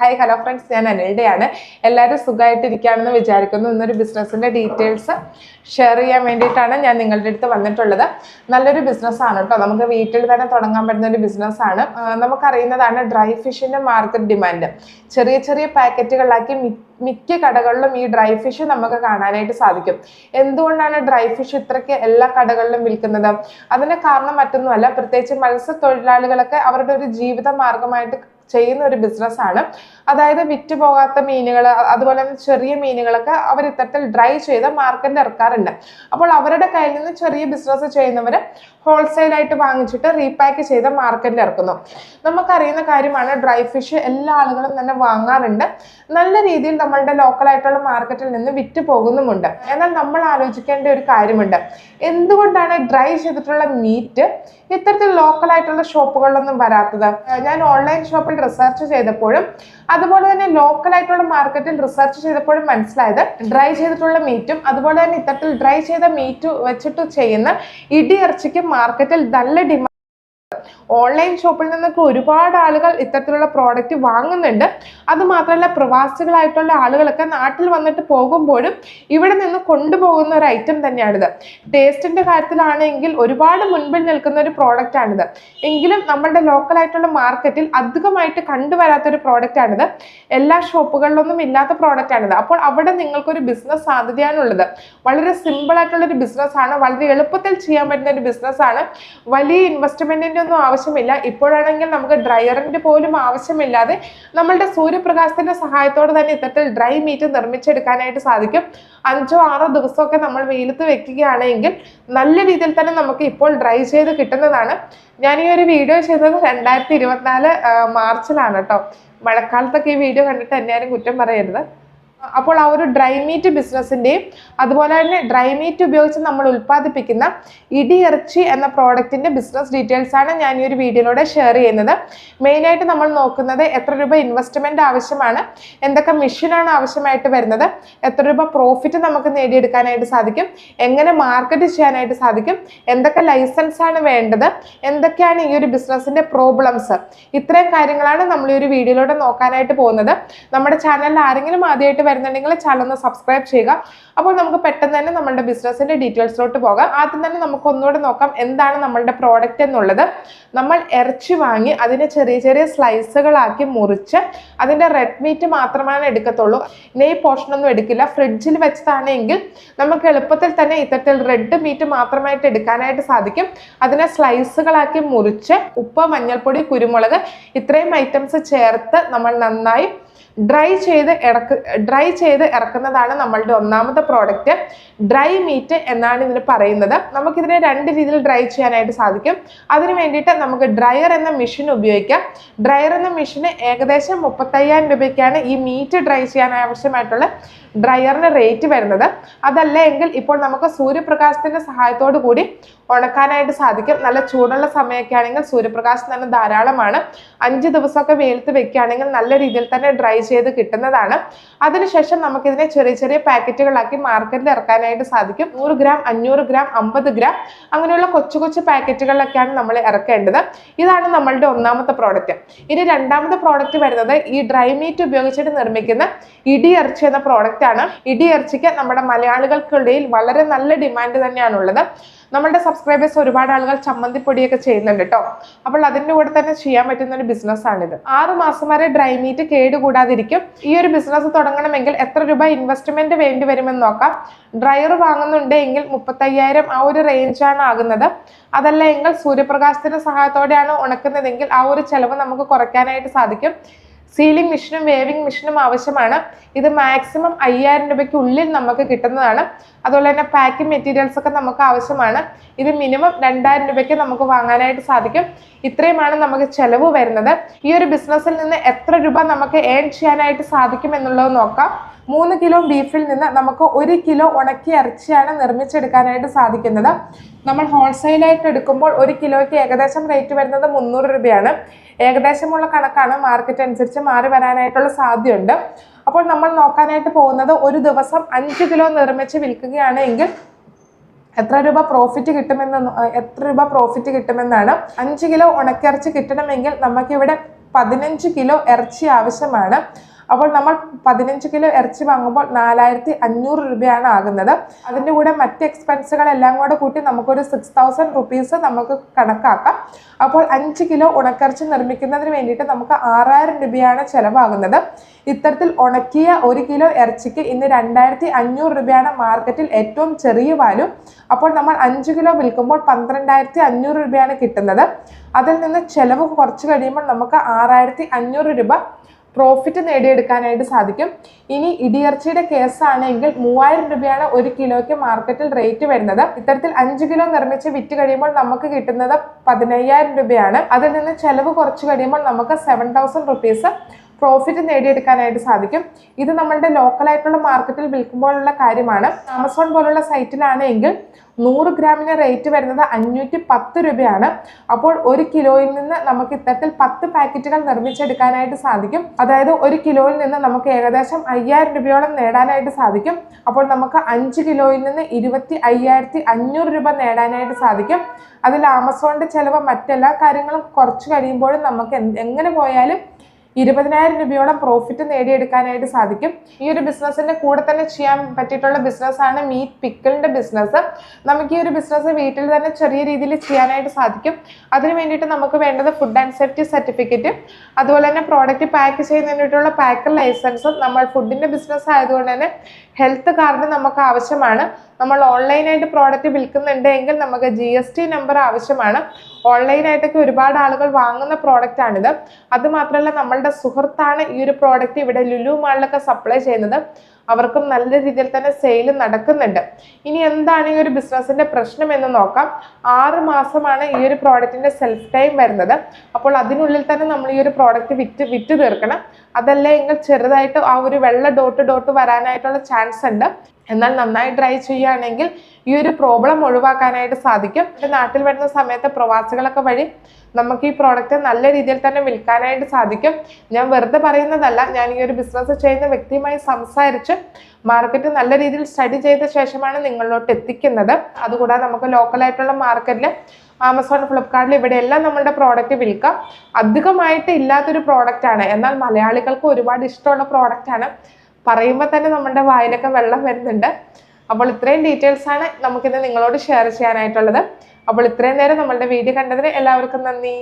Hi hello friends ഞാൻ അനിൽഡയാണ്. എല്ലാവരും സുഖമായിട്ടിരിക്കുകയാണെന്ന് വിചാരിക്കുന്നു. ഇന്നൊരു ബിസിനസ്സിന്റെ ഡീറ്റെയിൽസ് ഷെയർ ചെയ്യാൻ വേണ്ടിയിട്ടാണ് ഞാൻ നിങ്ങളുടെ അടുത്ത് വന്നിട്ടുള്ളത്. നല്ലൊരു ബിസിനസ്സാണ് കേട്ടോ. നമുക്ക് വീട്ടിൽ തന്നെ തുടങ്ങാൻ പറ്റുന്ന ഒരു ബിസിനസ്സാണ് നമുക്കറിയുന്നതാണ് ഡ്രൈ ഫിഷിന്റെ മാർക്കറ്റ് ഡിമാൻഡ് ചെറിയ ചെറിയ പാക്കറ്റുകളാക്കി മിക്ക കടകളിലും ഈ ഡ്രൈ ഫിഷ് നമുക്ക് കാണാനായിട്ട് സാധിക്കും. എന്തുകൊണ്ടാണ് ഡ്രൈ ഫിഷ് ഇത്രയ്ക്ക് എല്ലാ കടകളിലും വിൽക്കുന്നത്? അതിന് കാരണം മറ്റൊന്നുമല്ല. പ്രത്യേകിച്ച് മത്സ്യത്തൊഴിലാളികളൊക്കെ അവരുടെ ഒരു ജീവിത മാർഗമായിട്ട് ചെയ്യുന്ന ഒരു ബിസിനസ്സാണ് അതായത് വിറ്റ് പോകാത്ത മീനുകൾ അതുപോലെ തന്നെ ചെറിയ മീനുകളൊക്കെ അവർ ഇത്തരത്തിൽ ഡ്രൈ ചെയ്ത് മാർക്കറ്റിൽ ഇറക്കാറുണ്ട്. അപ്പോൾ അവരുടെ കയ്യിൽ നിന്ന് ചെറിയ ബിസിനസ് ചെയ്യുന്നവർ ഹോൾസെയിൽ ആയിട്ട് വാങ്ങിച്ചിട്ട് റീപാക്ക് ചെയ്ത് മാർക്കറ്റിൽ ഇറക്കുന്നു. നമുക്കറിയുന്ന കാര്യമാണ് ഡ്രൈ ഫിഷ് എല്ലാ ആളുകളും തന്നെ വാങ്ങാറുണ്ട്. നല്ല രീതിയിൽ നമ്മളുടെ ലോക്കൽ ആയിട്ടുള്ള മാർക്കറ്റിൽ നിന്ന് വിറ്റ് പോകുന്നുമുണ്ട്. എന്നാൽ നമ്മൾ ആലോചിക്കേണ്ട ഒരു കാര്യമുണ്ട്. എന്തുകൊണ്ടാണ് ഡ്രൈ ചെയ്തിട്ടുള്ള മീറ്റ് ഇത്തരത്തിൽ ലോക്കൽ ആയിട്ടുള്ള ഷോപ്പുകളിലൊന്നും വരാത്തത്? ഞാൻ ഓൺലൈൻ ഷോപ്പിൽ റിസർച്ച് ചെയ്തപ്പോഴും അതുപോലെ തന്നെ ലോക്കൽ ആയിട്ടുള്ള മാർക്കറ്റിൽ റിസർച്ച് ചെയ്തപ്പോഴും മനസ്സിലായത് ഡ്രൈ ചെയ്തിട്ടുള്ള മീറ്റും അതുപോലെ തന്നെ ഇത്തരത്തിൽ ഡ്രൈ ചെയ്ത മീറ്റ് വെച്ചിട്ട് ചെയ്യുന്ന ഇടിയിറച്ചിക്ക് മാർക്കറ്റിൽ നല്ല ഡിമാൻഡ് ഓൺലൈൻ ഷോപ്പിൽ നിന്നൊക്കെ ഒരുപാട് ആളുകൾ ഇത്തരത്തിലുള്ള പ്രോഡക്റ്റ് വാങ്ങുന്നുണ്ട്. അത് മാത്രമല്ല പ്രവാസികളായിട്ടുള്ള ആളുകളൊക്കെ നാട്ടിൽ വന്നിട്ട് പോകുമ്പോഴും ഇവിടെ നിന്ന് കൊണ്ടുപോകുന്ന ഒരു ഐറ്റം തന്നെയാണിത്. ടേസ്റ്റിന്റെ കാര്യത്തിലാണെങ്കിൽ ഒരുപാട് മുൻപിൽ നിൽക്കുന്ന ഒരു പ്രോഡക്റ്റ് ആണിത്. എങ്കിലും നമ്മളുടെ ലോക്കൽ ആയിട്ടുള്ള മാർക്കറ്റിൽ അധികമായിട്ട് കണ്ടുവരാത്ത ഒരു പ്രോഡക്റ്റ് ആണിത്. എല്ലാ ഷോപ്പുകളിലൊന്നും ഇല്ലാത്ത പ്രോഡക്റ്റ് ആണിത്. അപ്പോൾ അവിടെ നിങ്ങൾക്കൊരു ബിസിനസ് സാധ്യതയാണുള്ളത്. വളരെ സിമ്പിൾ ആയിട്ടുള്ള ഒരു ബിസിനസ് ആണ്. വളരെ എളുപ്പത്തിൽ ചെയ്യാൻ പറ്റുന്ന ഒരു ബിസിനസ് ആണ്. വലിയ ഇൻവെസ്റ്റ്മെന്റിന്റെ ഒന്നും ആവശ്യമില്ല. ഇപ്പോഴാണെങ്കിൽ നമുക്ക് ഡ്രയറിന്റെ പോലും ആവശ്യമില്ലാതെ നമ്മളുടെ സൂര്യപ്രകാശത്തിന്റെ സഹായത്തോടെ തന്നെ ഇത്തരത്തിൽ ഡ്രൈ മീറ്റ് നിർമ്മിച്ചെടുക്കാനായിട്ട് സാധിക്കും. അഞ്ചോ ആറോ ദിവസമൊക്കെ നമ്മൾ വെയിലത്ത് വെക്കുകയാണെങ്കിൽ നല്ല രീതിയിൽ തന്നെ നമുക്ക് ഇപ്പോൾ ഡ്രൈ ചെയ്ത് കിട്ടുന്നതാണ്. ഞാൻ ഈ ഒരു വീഡിയോ ചെയ്തത് രണ്ടായിരത്തി ഇരുപത്തിനാല് മാർച്ചിലാണ് കേട്ടോ മഴക്കാലത്തൊക്കെ ഈ വീഡിയോ കണ്ടിട്ട് ആരും കുറ്റം പറയരുത്. അപ്പോൾ ആ ഒരു ഡ്രൈ മീറ്റ് ബിസിനസ്സിന്റെയും അതുപോലെ തന്നെ ഡ്രൈ മീറ്റ് ഉപയോഗിച്ച് നമ്മൾ ഉൽപ്പാദിപ്പിക്കുന്ന ഇടിയിറച്ചി എന്ന പ്രോഡക്റ്റിന്റെ ബിസിനസ് ഡീറ്റെയിൽസ് ആണ് ഞാൻ ഈ ഒരു വീഡിയോയിലൂടെ ഷെയർ ചെയ്യുന്നത്. മെയിനായിട്ട് നമ്മൾ നോക്കുന്നത് എത്ര രൂപ ഇൻവെസ്റ്റ്മെന്റ് ആവശ്യമാണ് എന്തൊക്കെ മെഷീനാണ് ആവശ്യമായിട്ട് വരുന്നത് എത്ര രൂപ പ്രോഫിറ്റ് നമുക്ക് നേടിയെടുക്കാനായിട്ട് സാധിക്കും എങ്ങനെ മാർക്കറ്റ് ചെയ്യാനായിട്ട് സാധിക്കും എന്തൊക്കെ ലൈസൻസ് ആണ് വേണ്ടത് എന്തൊക്കെയാണ് ഈ ഒരു ബിസിനസ്സിന്റെ പ്രോബ്ലംസ് ഇത്രയും കാര്യങ്ങളാണ് നമ്മൾ ഈ ഒരു വീഡിയോയിലൂടെ നോക്കാനായിട്ട് പോകുന്നത്. നമ്മുടെ ചാനലിൽ ആരെങ്കിലും ആദ്യമായിട്ട് വരുന്നുണ്ടെങ്കിൽ ചാനൽ ഒന്ന് സബ്സ്ക്രൈബ് ചെയ്യുക. അപ്പോൾ നമുക്ക് പെട്ടെന്ന് തന്നെ നമ്മുടെ ബിസിനസ്സിന്റെ ഡീറ്റെയിൽസിലോട്ട് പോകാം. ആദ്യം തന്നെ നമുക്ക് ഒന്നുകൂടെ നോക്കാം എന്താണ് നമ്മളുടെ പ്രോഡക്റ്റ് എന്നുള്ളത്. നമ്മൾ ഇറച്ചി വാങ്ങി അതിനെ ചെറിയ ചെറിയ സ്ലൈസുകളാക്കി മുറിച്ച് അതിന്റെ റെഡ് മീറ്റ് മാത്രമാണ് എടുക്കത്തുള്ളൂ. നെയ് പോർഷൻ ഒന്നും എടുക്കില്ല. ഫ്രിഡ്ജിൽ വെച്ചതാണെങ്കിൽ നമുക്ക് എളുപ്പത്തിൽ തന്നെ ഇത്തരത്തിൽ റെഡ് മീറ്റ് മാത്രമായിട്ട് എടുക്കാനായിട്ട് സാധിക്കും. അതിനെ സ്ലൈസുകളാക്കി മുറിച്ച് ഉപ്പ് മഞ്ഞൾപ്പൊടി കുരുമുളക് ഇത്രയും ഐറ്റംസ് ചേർത്ത് നമ്മൾ നന്നായി ഡ്രൈ ചെയ്ത് ഇറക്ക് ഡ്രൈ ചെയ്ത് ഇറക്കുന്നതാണ് നമ്മളുടെ ഒന്നാമത്തെ പ്രോഡക്റ്റ് ഡ്രൈ മീറ്റ് എന്നാണ് ഇതിന് പറയുന്നത്. നമുക്കിതിനെ രണ്ട് രീതിയിൽ ഡ്രൈ ചെയ്യാനായിട്ട് സാധിക്കും. അതിന് വേണ്ടിയിട്ട് നമുക്ക് ഡ്രയർ എന്ന മെഷീൻ ഉപയോഗിക്കാം. ഡ്രയർ എന്ന മെഷീന് ഏകദേശം മുപ്പത്തയ്യായിരം രൂപയ്ക്കാണ് ഈ മീറ്റ് ഡ്രൈ ചെയ്യാൻ ആവശ്യമായിട്ടുള്ള ഡ്രയറിന് റേറ്റ് വരുന്നത്. അതല്ല എങ്കിൽ ഇപ്പോൾ നമുക്ക് സൂര്യപ്രകാശത്തിന്റെ സഹായത്തോടു കൂടി ഉണക്കാനായിട്ട് സാധിക്കും. നല്ല ചൂടുള്ള സമയമൊക്കെ ആണെങ്കിൽ സൂര്യപ്രകാശം തന്നെ ധാരാളമാണ്. അഞ്ച് ദിവസമൊക്കെ വെയിലത്ത് വെക്കുകയാണെങ്കിൽ നല്ല രീതിയിൽ തന്നെ ഡ്രൈ ചെയ്ത് കിട്ടുന്നതാണ്. അതിനുശേഷം നമുക്കിതിനെ ചെറിയ ചെറിയ പാക്കറ്റുകളാക്കി മാർക്കറ്റിൽ ഇറക്കാനായിട്ട് സാധിക്കും. നൂറ് ഗ്രാം അഞ്ഞൂറ് ഗ്രാം അമ്പത് ഗ്രാം അങ്ങനെയുള്ള കൊച്ചു കൊച്ചു പാക്കറ്റുകളിലൊക്കെയാണ് നമ്മൾ ഇറക്കേണ്ടത്. ഇതാണ് നമ്മളുടെ ഒന്നാമത്തെ പ്രോഡക്റ്റ് ഇനി രണ്ടാമത്തെ പ്രോഡക്റ്റ് വരുന്നത് ഈ ഡ്രൈ മീറ്റ് ഉപയോഗിച്ചിട്ട് നിർമ്മിക്കുന്ന ഇടിയിറച്ചി എന്ന പ്രോഡക്റ്റ് ആണ്. ഇടിയിറച്ചിക്ക് നമ്മുടെ മലയാളികൾക്കിടയിൽ വളരെ നല്ല ഡിമാൻഡ് തന്നെയാണുള്ളത്. നമ്മളുടെ സബ്സ്ക്രൈബേഴ്സ് ഒരുപാട് ആളുകൾ ചമ്മന്തിപ്പൊടിയൊക്കെ ചെയ്യുന്നുണ്ട് കേട്ടോ അപ്പോൾ അതിന്റെ കൂടെ തന്നെ ചെയ്യാൻ പറ്റുന്ന ഒരു ബിസിനസ് ആണിത്. ആറ് മാസം വരെ ഡ്രൈ മീറ്റ് കേടുകൂടാതിരിക്കും. ഈ ഒരു ബിസിനസ് തുടങ്ങണമെങ്കിൽ എത്ര രൂപ ഇൻവെസ്റ്റ്മെന്റ് വേണ്ടി വരുമെന്ന് നോക്കാം. ഡ്രയർ വാങ്ങുന്നുണ്ട് എങ്കിൽ മുപ്പത്തയ്യായിരം ആ ഒരു റേഞ്ചാണ് ആകുന്നത്. അതല്ല എങ്കിൽ സൂര്യപ്രകാശത്തിന്റെ സഹായത്തോടെയാണ് ഉണക്കുന്നതെങ്കിൽ ആ ഒരു ചെലവ് നമുക്ക് കുറയ്ക്കാനായിട്ട് സാധിക്കും. സീലിംഗ് മെഷീനും വേവിംഗ് മെഷീനും ആവശ്യമാണ്. ഇത് മാക്സിമം അയ്യായിരം രൂപയ്ക്ക് ഉള്ളിൽ നമുക്ക് കിട്ടുന്നതാണ്. അതുപോലെ തന്നെ പാക്കിംഗ് മെറ്റീരിയൽസ് ഒക്കെ നമുക്ക് ആവശ്യമാണ്. ഇത് മിനിമം രണ്ടായിരം രൂപയ്ക്ക് നമുക്ക് വാങ്ങാനായിട്ട് സാധിക്കും. ഇത്രയുമാണ് നമുക്ക് ചെലവ് വരുന്നത്. ഈ ഒരു ബിസിനസ്സിൽ നിന്ന് എത്ര രൂപ നമുക്ക് ഏൺ ചെയ്യാനായിട്ട് സാധിക്കും എന്നുള്ളത് നോക്കാം. മൂന്ന് കിലോ ബീഫിൽ നിന്ന് നമുക്ക് ഒരു കിലോ ഉണക്കി ഇറച്ചിയാണ് നിർമ്മിച്ചെടുക്കാനായിട്ട് സാധിക്കുന്നത്. നമ്മൾ ഹോൾസെയിലായിട്ട് എടുക്കുമ്പോൾ ഒരു കിലോയ്ക്ക് ഏകദേശം റേറ്റ് വരുന്നത് മുന്നൂറ് രൂപയാണ്. ഏകദേശമുള്ള കണക്കാണ് മാർക്കറ്റ് അനുസരിച്ച് മാറി വരാനായിട്ടുള്ള സാധ്യതയുണ്ട്. അപ്പോൾ നമ്മൾ നോക്കാനായിട്ട് പോകുന്നത് ഒരു ദിവസം അഞ്ച് കിലോ നിർമ്മിച്ച് വിൽക്കുകയാണെങ്കിൽ എത്ര രൂപ പ്രോഫിറ്റ് കിട്ടുമെന്ന് എത്ര രൂപ പ്രോഫിറ്റ് കിട്ടുമെന്നാണ് അഞ്ച് കിലോ ഉണക്കിറച്ചി കിട്ടണമെങ്കിൽ നമുക്കിവിടെ പതിനഞ്ച് കിലോ ഇറച്ചി ആവശ്യമാണ്. അപ്പോൾ നമ്മൾ പതിനഞ്ച് കിലോ ഇറച്ചി വാങ്ങുമ്പോൾ നാലായിരത്തി അഞ്ഞൂറ് രൂപയാണ് ആകുന്നത്. അതിന്റെ കൂടെ മറ്റ് എക്സ്പെൻസുകളെല്ലാം കൂടെ കൂട്ടി നമുക്കൊരു സിക്സ് തൗസൻഡ് റുപ്പീസ് നമുക്ക് കണക്കാക്കാം. അപ്പോൾ അഞ്ച് കിലോ ഉണക്കിറച്ചി നിർമ്മിക്കുന്നതിന് വേണ്ടിയിട്ട് നമുക്ക് ആറായിരം രൂപയാണ് ചിലവാകുന്നത്. ഇത്തരത്തിൽ ഉണക്കിയ ഒരു കിലോ ഇറച്ചിക്ക് ഇന്ന് രണ്ടായിരത്തി അഞ്ഞൂറ് രൂപയാണ് മാർക്കറ്റിൽ ഏറ്റവും ചെറിയ വാല്യൂ. അപ്പോൾ നമ്മൾ അഞ്ച് കിലോ വിൽക്കുമ്പോൾ പന്ത്രണ്ടായിരത്തി അഞ്ഞൂറ് രൂപയാണ് കിട്ടുന്നത്. അതിൽ നിന്ന് ചിലവ് കുറച്ച് കഴിയുമ്പോൾ നമുക്ക് ആറായിരത്തി അഞ്ഞൂറ് രൂപ പ്രോഫിറ്റ് നേടിയെടുക്കാനായിട്ട് സാധിക്കും. ഇനി ഇടിയർച്ചയുടെ കേസാണെങ്കിൽ മൂവായിരം രൂപയാണ് ഒരു കിലോയ്ക്ക് മാർക്കറ്റിൽ റേറ്റ് വരുന്നത്. ഇത്തരത്തിൽ അഞ്ച് കിലോ നിർമ്മിച്ച് വിറ്റ് കഴിയുമ്പോൾ നമുക്ക് കിട്ടുന്നത് പതിനയ്യായിരം രൂപയാണ്. അതിൽ നിന്ന് ചെലവ് കുറച്ച് കഴിയുമ്പോൾ നമുക്ക് സെവൻ തൗസൻഡ് റുപ്പീസ് പ്രോഫിറ്റ് നേടിയെടുക്കാനായിട്ട് സാധിക്കും. ഇത് നമ്മളുടെ ലോക്കലായിട്ടുള്ള മാർക്കറ്റിൽ വിൽക്കുമ്പോഴുള്ള കാര്യമാണ്. ആമസോൺ പോലുള്ള സൈറ്റിലാണെങ്കിൽ നൂറ് ഗ്രാമിന് റേറ്റ് വരുന്നത് അഞ്ഞൂറ്റി പത്ത് രൂപയാണ്. അപ്പോൾ ഒരു കിലോയിൽ നിന്ന് നമുക്ക് ഇത്തരത്തിൽ പത്ത് പാക്കറ്റുകൾ നിർമ്മിച്ചെടുക്കാനായിട്ട് സാധിക്കും. അതായത് ഒരു കിലോയിൽ നിന്ന് നമുക്ക് ഏകദേശം അയ്യായിരം രൂപയോളം നേടാനായിട്ട് സാധിക്കും. അപ്പോൾ നമുക്ക് അഞ്ച് കിലോയിൽ നിന്ന് ഇരുപത്തി അയ്യായിരത്തി അഞ്ഞൂറ് രൂപ നേടാനായിട്ട് സാധിക്കും. അതിൽ ആമസോണിന്റെ ചിലവ് മറ്റെല്ലാ കാര്യങ്ങളും കുറച്ച് കഴിയുമ്പോഴും നമുക്ക് എങ്ങനെ പോയാലും ഇരുപതിനായിരം രൂപയോളം പ്രോഫിറ്റ് നേടിയെടുക്കാനായിട്ട് സാധിക്കും. ഈ ഒരു ബിസിനസ്സിന്റെ കൂടെ തന്നെ ചെയ്യാൻ പറ്റിയിട്ടുള്ള ബിസിനസ്സാണ് മീറ്റ് പിക്കിളിന്റെ ബിസിനസ് നമുക്ക് ഈ ഒരു ബിസിനസ് വീട്ടിൽ തന്നെ ചെറിയ രീതിയിൽ ചെയ്യാനായിട്ട് സാധിക്കും. അതിന് വേണ്ടിയിട്ട് നമുക്ക് വേണ്ടത് ഫുഡ് ആൻഡ് സേഫ്റ്റി സർട്ടിഫിക്കറ്റും അതുപോലെ തന്നെ പ്രോഡക്റ്റ് പാക്ക് ചെയ്യുന്നതിന് വേണ്ടിയിട്ടുള്ള പാക്കർ ലൈസൻസും നമ്മൾ ഫുഡിന്റെ ബിസിനസ് ആയതുകൊണ്ട് തന്നെ ഹെൽത്ത് കാർഡ് നമുക്ക് ആവശ്യമാണ്. നമ്മൾ ഓൺലൈനായിട്ട് പ്രോഡക്റ്റ് വിൽക്കുന്നുണ്ട് എങ്കിൽ നമുക്ക് ജി നമ്പർ ആവശ്യമാണ്. ഓൺലൈനായിട്ടൊക്കെ ഒരുപാട് ആളുകൾ വാങ്ങുന്ന പ്രോഡക്റ്റ് ആണിത്. അത് മാത്രമല്ല നമ്മളുടെ സുഹൃത്താണ് ഈ ഒരു പ്രോഡക്റ്റ് ഇവിടെ ലുലു മാളിലൊക്കെ സപ്ലൈ ചെയ്യുന്നത്. അവർക്കും നല്ല രീതിയിൽ തന്നെ സെയിൽ നടക്കുന്നുണ്ട്. ഇനി എന്താണ് ഈ ഒരു ബിസിനസിന്റെ പ്രശ്നം എന്ന് നോക്കാം. ആറ് മാസമാണ് ഈ ഒരു പ്രോഡക്റ്റിന്റെ സെൽഫ് ടൈം വരുന്നത്. അപ്പോൾ അതിനുള്ളിൽ തന്നെ നമ്മൾ ഈ ഒരു പ്രോഡക്റ്റ് വിറ്റ് വിറ്റ് തീർക്കണം. അതല്ല എങ്കിൽ ചെറുതായിട്ട് ആ ഒരു വെള്ള ഡോട്ട് ഡോട്ട് വരാനായിട്ടുള്ള ചാൻസ് ഉണ്ട്. എന്നാൽ നന്നായി ഡ്രൈ ചെയ്യുകയാണെങ്കിൽ ഈ ഒരു പ്രോബ്ലം ഒഴിവാക്കാനായിട്ട് സാധിക്കും. നാട്ടിൽ വരുന്ന സമയത്ത് പ്രവാസികളൊക്കെ വഴി നമുക്ക് ഈ പ്രോഡക്റ്റ് നല്ല രീതിയിൽ തന്നെ വിൽക്കാനായിട്ട് സാധിക്കും. ഞാൻ വെറുതെ പറയുന്നതല്ല ഞാൻ ഈ ഒരു ബിസിനസ് ചെയ്യുന്ന വ്യക്തിയുമായി സംസാരിച്ച് മാർക്കറ്റ് നല്ല രീതിയിൽ സ്റ്റഡി ചെയ്ത ശേഷമാണ് നിങ്ങളിലോട്ട് എത്തിക്കുന്നത്. അതുകൂടാതെ നമുക്ക് ലോക്കലായിട്ടുള്ള മാർക്കറ്റിൽ ആമസോൺ ഫ്ലിപ്കാർട്ടിൽ ഇവിടെയെല്ലാം നമ്മളുടെ പ്രോഡക്റ്റ് വിൽക്കാം. അധികമായിട്ട് ഇല്ലാത്തൊരു പ്രോഡക്റ്റാണ് എന്നാൽ മലയാളികൾക്ക് ഒരുപാട് ഇഷ്ടമുള്ള പ്രോഡക്റ്റാണ് പറയുമ്പോൾ തന്നെ നമ്മുടെ വായിലൊക്കെ വെള്ളം വരുന്നുണ്ട്. അപ്പോൾ ഇത്രയും ഡീറ്റെയിൽസ് ആണ് നമുക്കിന്ന് നിങ്ങളോട് ഷെയർ ചെയ്യാനായിട്ടുള്ളത്. അപ്പോൾ ഇത്രയും നേരം നമ്മളുടെ വീഡിയോ കണ്ടതിന് എല്ലാവർക്കും നന്ദി.